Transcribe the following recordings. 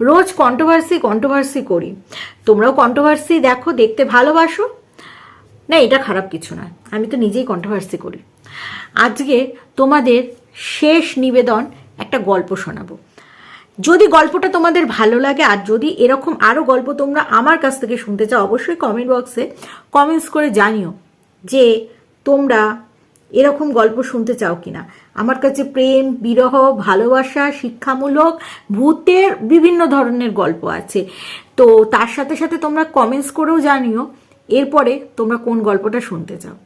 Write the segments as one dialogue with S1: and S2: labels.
S1: রোজ controversy controversy করি। তোমরাও controversy দেখো, দেখতে ভালোবাসো। না, এটা খারাপ কিছু নয়। আমি তো নিজেই কন্ট্রোভার্সি করি। আজকে তোমাদের শেষ নিবেদন একটা গল্প শোনাবো। যদি গল্পটা তোমাদের ভালো লাগে, আর যদি এরকম আরও গল্প তোমরা আমার কাছ থেকে শুনতে চাও, অবশ্যই কমেন্ট বক্সে কমেন্টস করে জানিও যে তোমরা এরকম গল্প শুনতে চাও কিনা? আমার কাছে প্রেম, বিরহ, ভালোবাসা, শিক্ষামূলক, ভূতের বিভিন্ন ধরনের গল্প আছে। তো তার সাথে সাথে তোমরা কমেন্টস করেও জানিও, এরপরে তোমরা কোন গল্পটা শুনতে চাও।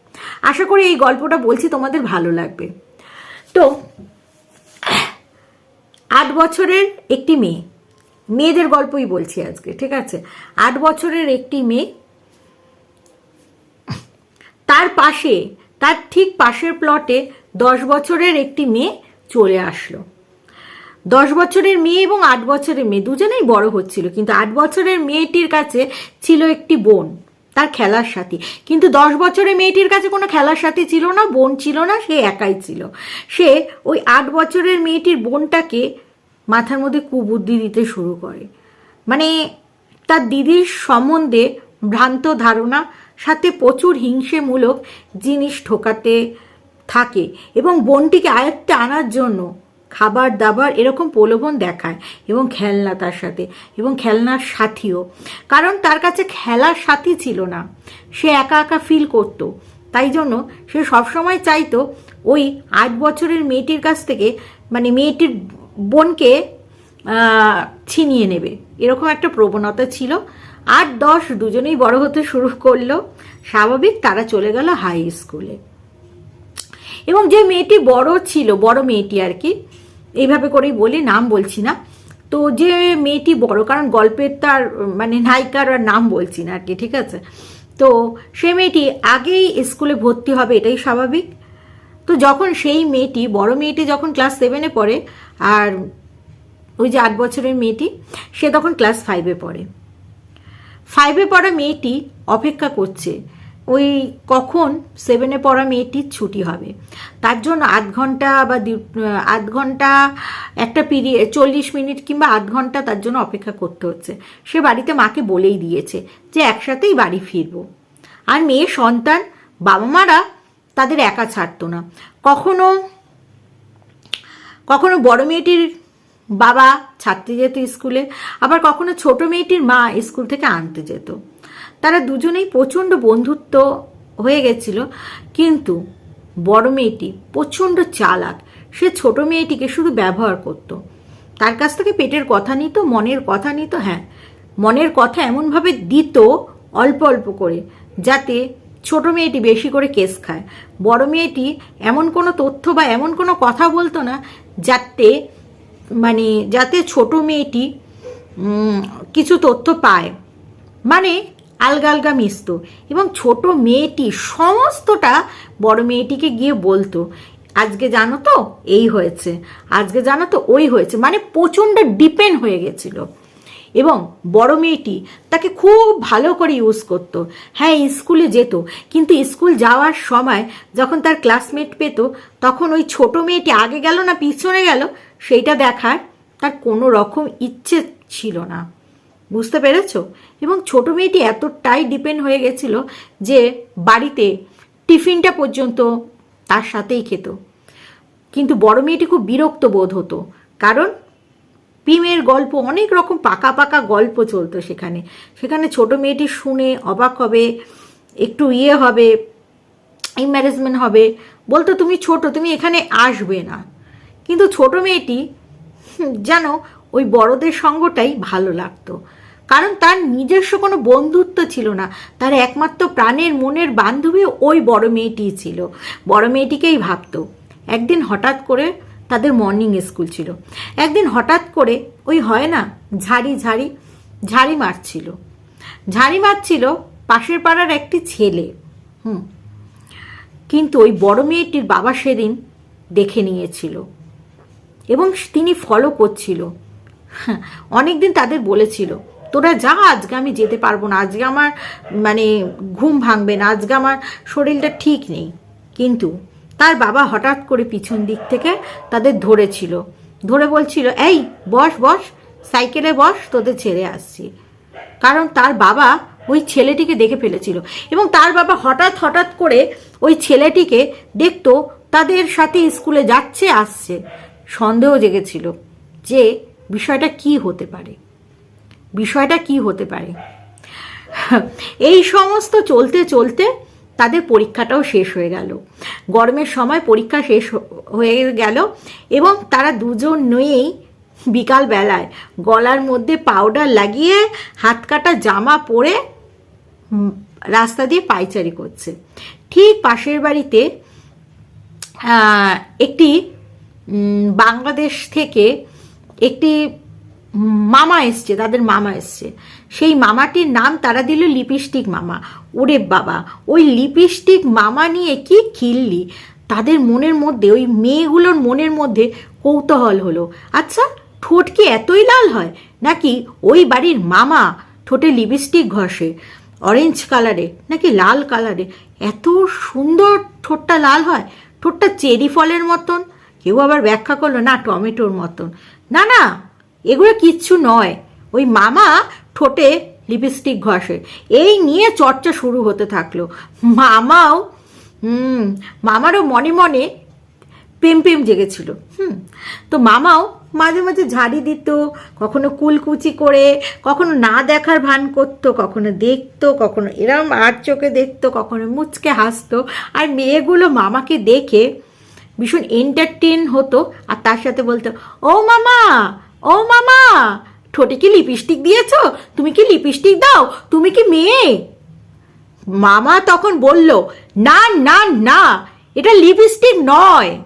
S1: আশা করি এই গল্পটা বলছি তোমাদের ভালো লাগবে। তো, আট বছরের একটি মেয়ে। মেয়েদের গল্পই বলছি আজকে, ঠিক আছে? আট বছরের একটি মেয়ে, তার পাশে তার ঠিক পাশের প্লটে দশ বছরের একটি মেয়ে চলে আসলো। দশ বছরের মেয়ে এবং আট বছরের মেয়ে দুজনেই বড় হচ্ছিল, কিন্তু আট বছরের মেয়েটির কাছে ছিল একটি বোন, তার খেলার সাথী। কিন্তু দশ বছরের মেয়েটির কাছে কোনো খেলার সাথী ছিল না, বোন ছিল না, সে একাই ছিল। সে ওই আট বছরের মেয়েটির বোনটাকে মাথার মধ্যে কুবুদ্ধি দিতে শুরু করে। মানে তার দিদির সম্বন্ধে ভ্রান্ত ধারণা সাথে প্রচুর হিংসেমূলক জিনিস ঠোকাতে থাকে এবং বোনটিকে আয়ত্তে আনার জন্য খাবার দাবার এরকম প্রলোভন দেখায় এবং খেলনা তার সাথে এবং খেলনার সাথীও। কারণ তার কাছে খেলার সাথী ছিল না। সে একা একা ফিল করতো। তাই জন্য সে সবসময় চাইতো ওই আট বছরের মেয়েটির কাছ থেকে মানে মেয়েটির বোনকে ছিনিয়ে নেবে। এরকম একটা প্রবণতা ছিল। আট দশ দুজনেই বড় হতে শুরু করল। স্বাভাবিক তারা চলে গেল হাই স্কুলে এবং যে মেয়েটি বড় ছিল, বড় মেয়েটি আর কি, এইভাবে করেই বলি, নাম বলছি না। তো যে মেয়েটি বড়, কারণ গল্পের তার মানে নায়িকার আর নাম বলছি না আর কি, ঠিক আছে? তো সে মেয়েটি আগেই স্কুলে ভর্তি হবে, এটাই স্বাভাবিক। তো যখন সেই মেয়েটি, বড় মেয়েটি যখন ক্লাস সেভেনে পড়ে, আর ওই যে আট বছরের মেয়েটি, সে তখন ক্লাস ফাইভে পড়ে। ফাইভে পড়া মেয়েটি অপেক্ষা করছে। ওই কখন সেভেনে পড়া মেয়েটির ছুটি হবে। তার জন্য আধ ঘণ্টা বা আধ ঘণ্টা, একটা পিরিয়ড, চল্লিশ মিনিট কিংবা আধ ঘণ্টা তার জন্য অপেক্ষা করতে হচ্ছে। সে বাড়িতে মাকে বলেই দিয়েছে যে একসাথেই বাড়ি ফিরবো। আর মেয়ে সন্তান, বাবা মারা তাদের একা ছাড়তো না। কখনো কখনো বড় মেয়েটির বাবা ছাড়তে যেত স্কুলে, আবার কখনো ছোট মেয়েটির মা স্কুল থেকে আনতে যেত। তারা দুজনেই প্রচণ্ড বন্ধুত্ব হয়ে গেছিল, কিন্তু বড় মেয়েটি প্রচণ্ড চালাক। সে ছোট মেয়েটিকে শুধু ব্যবহার করত। তার কাছ থেকে পেটের কথা নিত, মনের কথা নিত হ্যাঁ মনের কথা এমনভাবে দিত অল্প অল্প করে, যাতে ছোট মেয়েটি বেশি করে কেস খায়। বড় মেয়েটি এমন কোনো তথ্য বা এমন কোনো কথা বলতো না, যাতে মানে যাতে ছোট মেয়েটি কিছু তথ্য পায়। মানে আলগা আলগা মিশত। এবং ছোট মেয়েটি সমস্তটা বড় মেয়েটিকে গিয়ে বলতো, আজকে জানো তো, এই হয়েছে। আজকে জানো তো, ওই হয়েছে। মানে প্রচণ্ড ডিপেন্ড হয়ে গেছিল। এবং বড় মেয়েটি তাকে খুব ভালো করে ইউজ করতো। হ্যাঁ স্কুলে যেত, কিন্তু স্কুল যাওয়ার সময় যখন তার ক্লাসমেট পেত, তখন ওই ছোট মেয়েটি আগে গেল না পিছনে গেল, সেইটা দেখার তার কোনো রকম ইচ্ছে ছিল না। বুঝতে পেরেছ? এবং ছোট মেয়েটি এতটাই ডিপেন্ড হয়ে গেছিল যে বাড়িতে টিফিনটা পর্যন্ত তার সাথেই খেত। কিন্তু বড় মেয়েটি খুব বিরক্ত বোধ হতো। কারণ পিমের গল্প, অনেক রকম পাকা পাকা গল্প চলতো সেখানে। সেখানে ছোট মেয়েটি শুনে অবাক হবে, একটু ইয়ে হবে ইম্যারেজমেন্ট হবে, বলতো, তুমি ছোট, তুমি এখানে আসবে না। কিন্তু ছোট মেয়েটি যেন ওই বড়দের সঙ্গটাই ভালো লাগতো। কারণ তার নিজস্ব কোনো বন্ধুত্ব ছিল না। তার একমাত্র প্রাণের মনের বান্ধবী ওই বড় মেয়েটিই ছিল। বড় মেয়েটিকেই ভাবতো। একদিন হঠাৎ করে তাদের মর্নিং স্কুল ছিল। একদিন হঠাৎ করে ওই হয় না, ঝাড়ি ঝাড়ি ঝাড়ি মারছিল। ঝাড়ি মারছিল পাশের পাড়ার একটি ছেলে। হুম। কিন্তু ওই বড় মেয়েটির বাবা সেদিন দেখে নিয়েছিল এবং তিনি ফলো করছিল। অনেকদিন তাদের বলেছিল, তোরা যা, আজকে আমি যেতে পারব না। আজকে আমার মানে ঘুম ভাঙবে না। আজকে আমার শরীরটা ঠিক নেই। কিন্তু তার বাবা হঠাৎ করে পিছন দিক থেকে তাদের ধরেছিল। ধরে বলছিল, এই, বস বস, সাইকেলে বস, তোদের ছেড়ে আসছি। কারণ তার বাবা ওই ছেলেটিকে দেখে ফেলেছিল এবং তার বাবা হঠাৎ হঠাৎ করে ওই ছেলেটিকে দেখতো তাদের সাথে স্কুলে যাচ্ছে, আসছে। সন্দেহ জেগেছিল যে বিষয়টা কি হতে পারে। বিষয়টা কি হতে পারে? এই সমস্ত চলতে চলতে তাদের পরীক্ষাটাও শেষ হয়ে গেল। গরমের সময় পরীক্ষা শেষ হয়ে গেল এবং তারা দুজন নয়েই বিকাল বেলায় গলার মধ্যে পাউডার লাগিয়ে হাত কাটা জামা পরে রাস্তা দিয়ে পাইচারি করছে। ঠিক পাশের বাড়িতে একটি বাংলাদেশ থেকে একটি মামা এসছে, তাদের মামা এসছে। সেই মামাটির নাম তারা দিল লিপস্টিক মামা। ওরে বাবা, ওই লিপস্টিক মামা নিয়ে কি খিল্লি? তাদের মনের মধ্যে, ওই মেয়েগুলোর মনের মধ্যে কৌতূহল হলো। আচ্ছা ঠোঁট কি এতই লাল হয়? নাকি ওই বাড়ির মামা ঠোঁটে লিপস্টিক ঘষে? অরেঞ্জ কালারে, নাকি লাল কালারে? এত সুন্দর ঠোঁটটা লাল হয়। ঠোঁটটা চেরি ফলের মতন। কেউ আবার ব্যাখ্যা করল, না, টমেটোর মতন। না না, এগুলো কিচ্ছু নয়। ওই মামা ঠোঁটে লিপস্টিক ঘষে। এই নিয়ে চর্চা শুরু হতে থাকল। মামাও, হুম, মামারও মনে মনে প্রেম প্রেম জেগেছিল। হুম, তো মামাও মাঝে মাঝে ঝাড়ি দিত, কখনো কুলকুচি করে, কখনো না দেখার ভান করতো, কখনো দেখতো, কখনো এরম আর চোখে দেখতো, কখনো মুচকে হাসতো। আর মেয়েগুলো মামাকে দেখে ভীষণ এন্টারটেন হতো আর তার সাথে বলতো, ও মামা ও মামা ঠোঁটে কি লিপস্টিক দিয়েছ? তুমি কি লিপস্টিক দাও? তুমি কি মেয়ে? মামা তখন বলল, না না না, এটা লিপস্টিক নয়।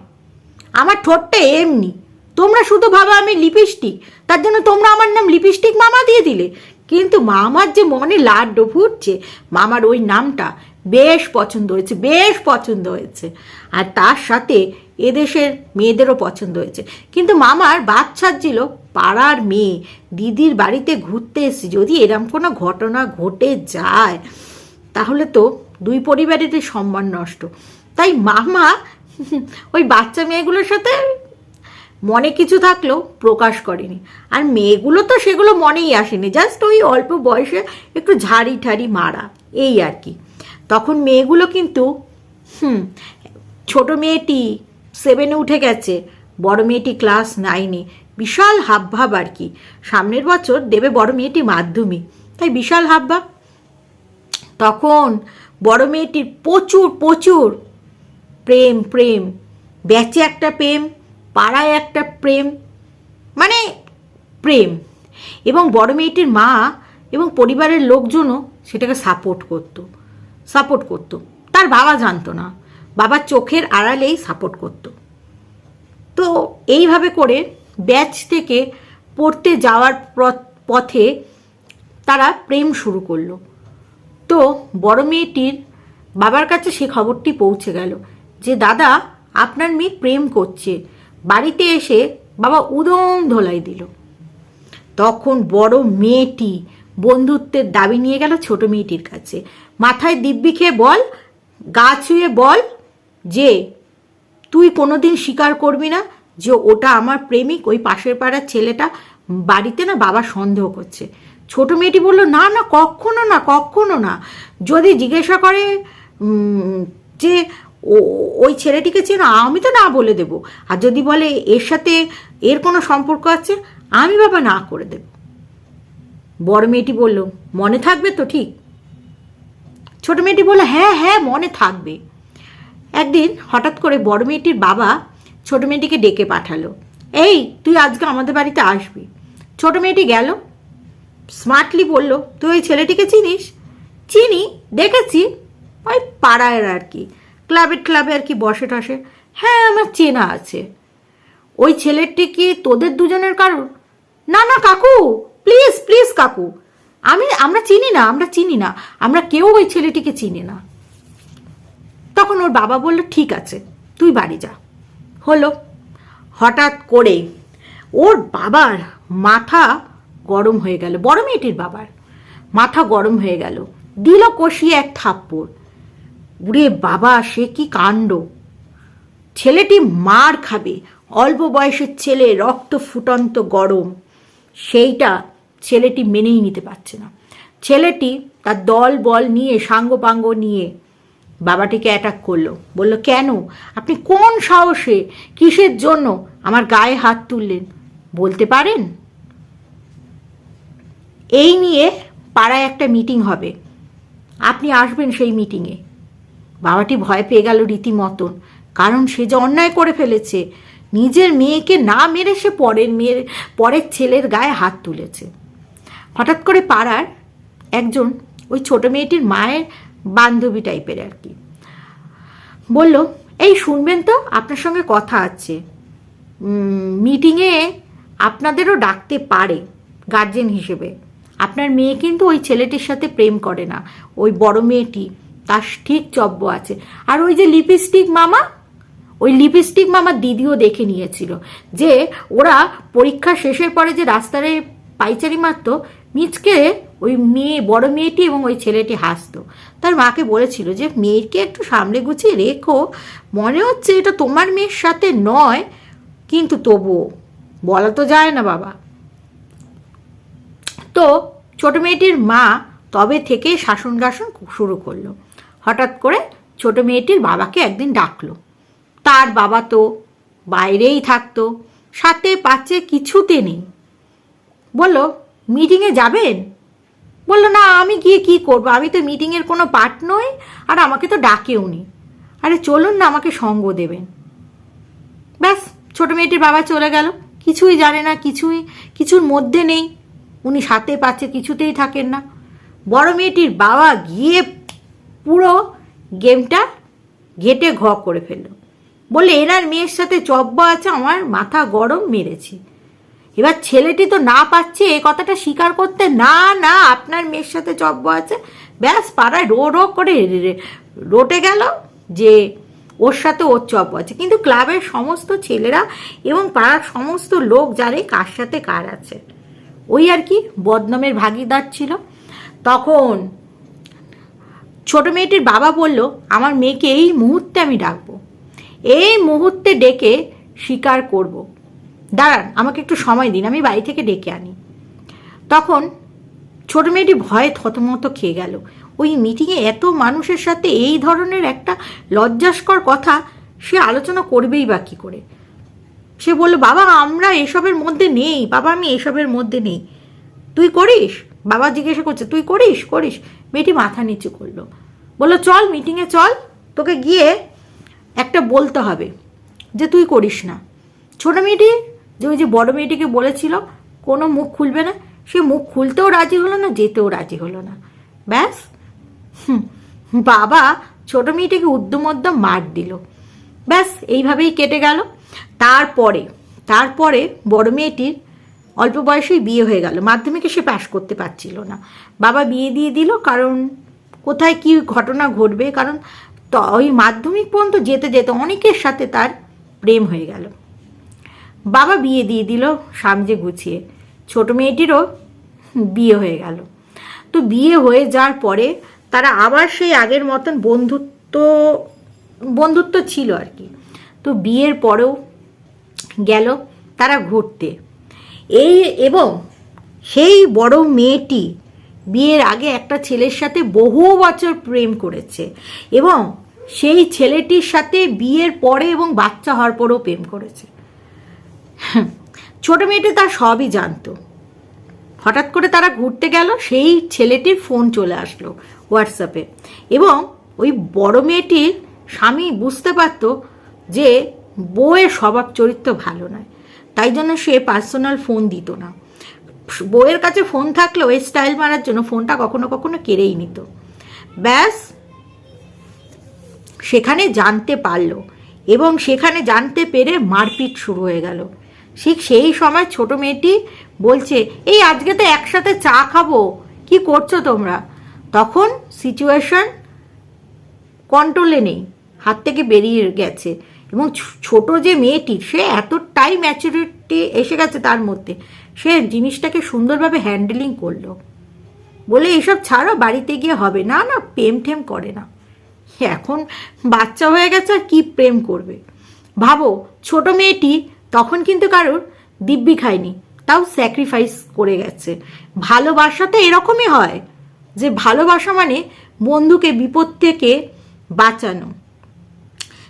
S1: আমার ঠোঁটটা এমনি। তোমরা শুধু ভাবো আমি লিপস্টিক। তার জন্য তোমরা আমার নাম লিপস্টিক মামা দিয়ে দিলে। কিন্তু মামার যে মনে লাড্ডু ফুটছে, মামার ওই নামটা বেশ পছন্দ হয়েছে, বেশ পছন্দ হয়েছে। আর তার সাথে এদেশের মেয়েদেরও পছন্দ হয়েছে। কিন্তু মামার বাদ ছাড়ছিল পাড়ার মেয়ে। দিদির বাড়িতে ঘুরতে এসেছি। যদি এরম কোনো ঘটনা ঘটে যায়, তাহলে তো দুই পরিবারেরই সম্মান নষ্ট। তাই মামা ওই বাচ্চা মেয়েগুলোর সাথে মনে কিছু থাকলেও প্রকাশ করেনি। আর মেয়েগুলো তো সেগুলো মনেই আসেনি। জাস্ট ওই অল্প বয়সে একটু ঝাড়ি ঠাড়ি মারা। এই আর কি। তখন মেয়েগুলো কিন্তু, হুম, ছোট মেয়েটি সেভেনে উঠে গেছে। বড় মেয়েটি ক্লাস নাইনে বিশাল হাবভাব আর কি। সামনের বছর দেবে বড় মেয়েটি মাধ্যমিক। তাই বিশাল হাবভাব। তখন বড় মেয়েটির প্রচুর প্রচুর প্রেম প্রেম। ব্যাচে একটা প্রেম, পাড়ায় একটা প্রেম। মানে প্রেম। এবং বড় মেয়েটির মা এবং পরিবারের লোকজনও সেটাকে সাপোর্ট করতো। সাপোর্ট করতো। তার বাবা জানতো না। বাবার চোখের আড়ালেই সাপোর্ট করতো। তো এইভাবে করে ব্যাচ থেকে পড়তে যাওয়ার পথে তারা প্রেম শুরু করল। তো বড় মেয়েটির বাবার কাছে সে খবরটি পৌঁছে গেল যে, দাদা, আপনার মেয়ে প্রেম করছে। বাড়িতে এসে বাবা উদম ধোলাই দিল। তখন বড় মেয়েটি বন্ধুত্বের দাবি নিয়ে গেল ছোট মেয়েটির কাছে। মাথায় দিব্যি খেয়ে বল, গা ছুঁয়ে বল যে তুই কোনো দিন স্বীকার করবি না যে ওটা আমার প্রেমিক, ওই পাশের পাড়ার ছেলেটা বাড়িতে না বাবা সন্দেহ করছে। ছোট মেয়েটি বলল, না না, কখনো না কখনো না। যদি জিজ্ঞাসা করে যে ওই ছেলেটিকে চেনো, আমি তো না বলে দেব। আর যদি বলে, এর সাথে এর কোনো সম্পর্ক আছে? আমি বাবা না করে দেব। বড় মেয়েটি বলল, মনে থাকবে তো ঠিক? ছোট মেয়েটি বলল হ্যাঁ হ্যাঁ মনে থাকবে। একদিন হঠাৎ করে বড় মেয়েটির বাবা ছোট মেয়েটিকে ডেকে পাঠালো। এই, তুই আজকে আমাদের বাড়িতে আসবি? ছোট মেয়েটি গেল স্মার্টলি বলল, তুই ওই ছেলেটিকে চিনিস? চিনি, দেখেছি, ওই পাড়ায় আর কি, ক্লাবের ক্লাবে আর কি বসে টসে। হ্যাঁ আমার চেনা আছে। ওই ছেলেটি কি তোদের দুজনের কারণ না না, কাকু প্লিজ প্লিজ কাকু। আমি, আমরা চিনি না, আমরা চিনি না, আমরা কেউ ওই ছেলেটিকে চিনি না। তখন ওর বাবা বলল, ঠিক আছে, তুই বাড়ি যা। হলো। হঠাৎ করে ওর বাবার মাথা গরম হয়ে গেল, বড় মেয়েটির বাবার মাথা গরম হয়ে গেল। দিল কষিয়ে এক থাপ্পড়। উড়ে বাবা, সে কি কাণ্ড? ছেলেটি মার খাবে, অল্প বয়সের ছেলে, রক্ত ফুটন্ত গরম। সেইটা ছেলেটি মেনেই নিতে পারছে না। ছেলেটি তার দল বল নিয়ে, সাঙ্গপাঙ্গ নিয়ে বাবাটিকে অ্যাটাক করল। বলল, কেন? আপনি কোন সাহসে কিসের জন্য আমার গায়ে হাত তুললেন? বলতে পারেন? এই নিয়ে পাড়ায় একটা মিটিং হবে। আপনি আসবেন সেই মিটিংয়ে বাবাটি ভয় পেয়ে গেল রীতিমতন, কারণ সে যে অন্যায় করে ফেলেছে, নিজের মেয়েকে না মেরে সে পরের মেয়ের, পরের ছেলের গায়ে হাত তুলেছে। হঠাৎ করে পাড়ার একজন ওই ছোট মেয়েটির মায়ের বান্ধবী টাইপের আর কি। বলল, এই শুনবেন তো, আপনার সঙ্গে কথা আছে। মিটিংয়ে আপনাদেরও ডাকতে পারে গার্জেন হিসেবে। আপনার মেয়ে কিন্তু ওই ছেলেটির সাথে প্রেম করে না। ওই বড় মেয়েটি, তার ঠিক চব্য আছে। আর ওই যে লিপস্টিক মামা, ওই লিপস্টিক মামার দিদিও দেখে নিয়েছিল যে ওরা পরীক্ষা শেষের পরে যে রাস্তায় পাইচারি মারতো, মিচকে ওই মেয়ে, বড় মেয়েটি এবং ওই ছেলেটি হাসতো। তার মাকে বলেছিল যে, মেয়েকে একটু সামলে গুছিয়ে রেখো। মনে হচ্ছে এটা তোমার মেয়ের সাথে নয়, কিন্তু তবুও বলা তো যায় না বাবা। তো ছোট মেয়েটির মা তবে থেকে শাসন গাসন শুরু করল। হঠাৎ করে ছোট মেয়েটির বাবাকে একদিন ডাকলো। তার বাবা তো বাইরেই থাকতো, সাথে পাচ্ছে কিছুতে নেই। বলল, মিটিংয়ে যাবেন? বলল, না, আমি গিয়ে কি করব? আমি তো মিটিংয়ের কোনো পার্ট নই, আর আমাকে তো ডাকেও নি। আরে চলুন না, আমাকে সঙ্গ দেবেন। ব্যাস, ছোট মেয়েটির বাবা চলে গেল। কিছুই জানে না, কিছুই, কিছুর মধ্যে নেই। উনি সাথে পাচ্ছে, কিছুতেই থাকেন না। বড় মেয়েটির বাবা গিয়ে পুরো গেমটা ঘেটে ঘ করে ফেলল। বলে এনার মেয়ের সাথে চব্বা আছে, আমার মাথা গরম মেরেছি। এবার ছেলেটি তো না পাচ্ছে, এ কথাটা স্বীকার করতে না না, আপনার মেয়ের সাথে চব্য আছে। ব্যাস, পাড়ায় রো রো করে রোটে গেল যে ওর সাথে ওর চব্য আছে। কিন্তু ক্লাবের সমস্ত ছেলেরা এবং পাড়ার সমস্ত লোক জানে কার সাথে কার আছে। ওই আর কি, বদনামের ভাগিদার ছিল। তখন ছোট মেয়েটির বাবা বলল, আমার মেয়েকে এই মুহূর্তে আমি ডাকবো। এই মুহূর্তে ডেকে স্বীকার করব। দাঁড়ান, আমাকে একটু সময় দিন, আমি বাড়ি থেকে ডেকে আনি। তখন ছোট মেয়েটি ভয়ে থতমত খেয়ে গেল। ওই মিটিংয়ে এত মানুষের সাথে এই ধরনের একটা লজ্জাস্কর কথা সে আলোচনা করবেই বা কী করে? সে বলল, বাবা, আমরা এসবের মধ্যে নেই, বাবা, আমি এসবের মধ্যে নেই। তুই করিস? বাবা জিজ্ঞাসা করছে, তুই করিস করিস? মেয়েটি মাথা নিচু করল। বলল, চল, মিটিংয়ে চল, তোকে গিয়ে একটা বলতে হবে যে তুই করিস না। ছোটো মেয়েটি যে ওই যে বড় মেয়েটিকে বলেছিল, কোনো মুখ খুলবে না। সে মুখ খুলতেও রাজি হলো না, যেতেও রাজি হলো না। ব্যাস। বাবা ছোট মেয়েটিকে উদ্যম মার দিল। ব্যাস, এইভাবেই কেটে গেল। তারপরে তারপরে বড় মেয়েটির অল্প বয়সেই বিয়ে হয়ে গেল। মাধ্যমিকে সে পাশ করতে পারছিল না। বাবা বিয়ে দিয়ে দিল, কারণ কোথায় কি ঘটনা ঘটবে? কারণ ওই মাধ্যমিক পর্যন্ত যেতে যেতে অনেকের সাথে তার প্রেম হয়ে গেল। বাবা বিয়ে দিয়ে দিল সামজে গুছিয়ে। ছোট মেয়েটিরও বিয়ে হয়ে গেল। তো বিয়ে হয়ে যাওয়ার পরে তারা আবার সেই আগের মতন বন্ধুত্ব বন্ধুত্ব ছিল আর কি। তো বিয়ের পরেও গেল তারা ঘুরতে। এই এবং সেই বড় মেয়েটি বিয়ের আগে একটা ছেলের সাথে বহু বছর প্রেম করেছে এবং সেই ছেলেটির সাথে বিয়ের পরে এবং বাচ্চা হওয়ার পরেও প্রেম করেছে। ছোট মেয়েটি তার সবই জানতো। হঠাৎ করে তারা ঘুরতে গেল, সেই ছেলেটির ফোন চলে আসলো হোয়াটসঅ্যাপে এবং ওই বড় মেয়েটির স্বামী বুঝতে পারত যে বউয়ের স্বভাব চরিত্র ভালো নয়, তাই জন্য সে পার্সোনাল ফোন দিত না। বউয়ের কাছে ফোন থাকলেও এই স্টাইল মারার জন্য ফোনটা কখনো কখনো কেড়েই নিত। ব্যাস, সেখানে জানতে পারল এবং সেখানে জানতে পেরে মারপিট শুরু হয়ে গেল। ঠিক সেই সময় ছোট মেয়েটি বলছে, এই আজকে তো একসাথে চা খাব, কি করছ তোমরা? তখন সিচুয়েশন কন্ট্রোলে নেই, হাত থেকে বেরিয়ে গেছে এবং ছোট যে মেয়েটি, সে এতটাই ম্যাচুরিটি এসে গেছে তার মধ্যে, সে জিনিসটাকে সুন্দরভাবে হ্যান্ডেলিং করল। বলে, এসব ছাড়ো, বাড়িতে গিয়ে হবে। না না, প্রেম ঠেম করে না। এখন বাচ্চা হয়ে গেছে আর কী প্রেম করবে? ভাবো, ছোট মেয়েটি তখন কিন্তু কারোর দিব্যি খায়নি, তাও স্যাক্রিফাইস করে গেছে। ভালোবাসা তো এরকমই হয়, যে ভালোবাসা মানে বন্ধুকে বিপদ থেকে বাঁচানো।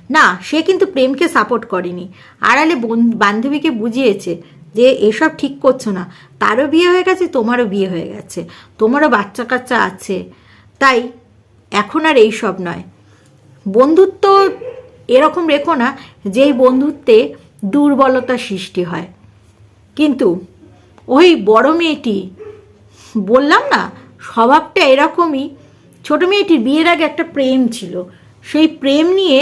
S1: না, সে কিন্তু প্রেমকে সাপোর্ট করেনি। আড়ালে বন- বান্ধবীকে বুঝিয়েছে যে এসব ঠিক করছ না। তারও বিয়ে হয়ে গেছে, তোমারও বিয়ে হয়ে গেছে। তোমারও বাচ্চা কাচ্চা আছে। তাই এখন আর এই সব নয়। বন্ধুত্ব এরকম রেখো না, যেই বন্ধুত্বে দুর্বলতা সৃষ্টি হয়। কিন্তু ওই বড় মেয়েটি, বললাম না, স্বভাবটা এরকমই। ছোট মেয়েটির বিয়ের আগে একটা প্রেম ছিল। সেই প্রেম নিয়ে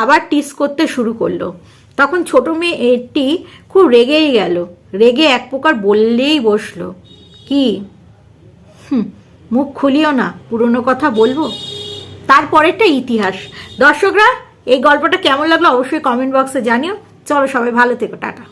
S1: আবার টিস করতে শুরু করল। তখন ছোট মেয়েটি খুব রেগেই গেল। রেগে এক প্রকার বললেই বসল, কি? হুম, মুখ খুলিও না, পুরনো কথা বলব? তারপরেরটা ইতিহাস। দর্শকরা, এই গল্পটা কেমন লাগল অবশ্যই কমেন্ট বক্সে জানিও। চলো সবাই ভালো থেকো টাটা।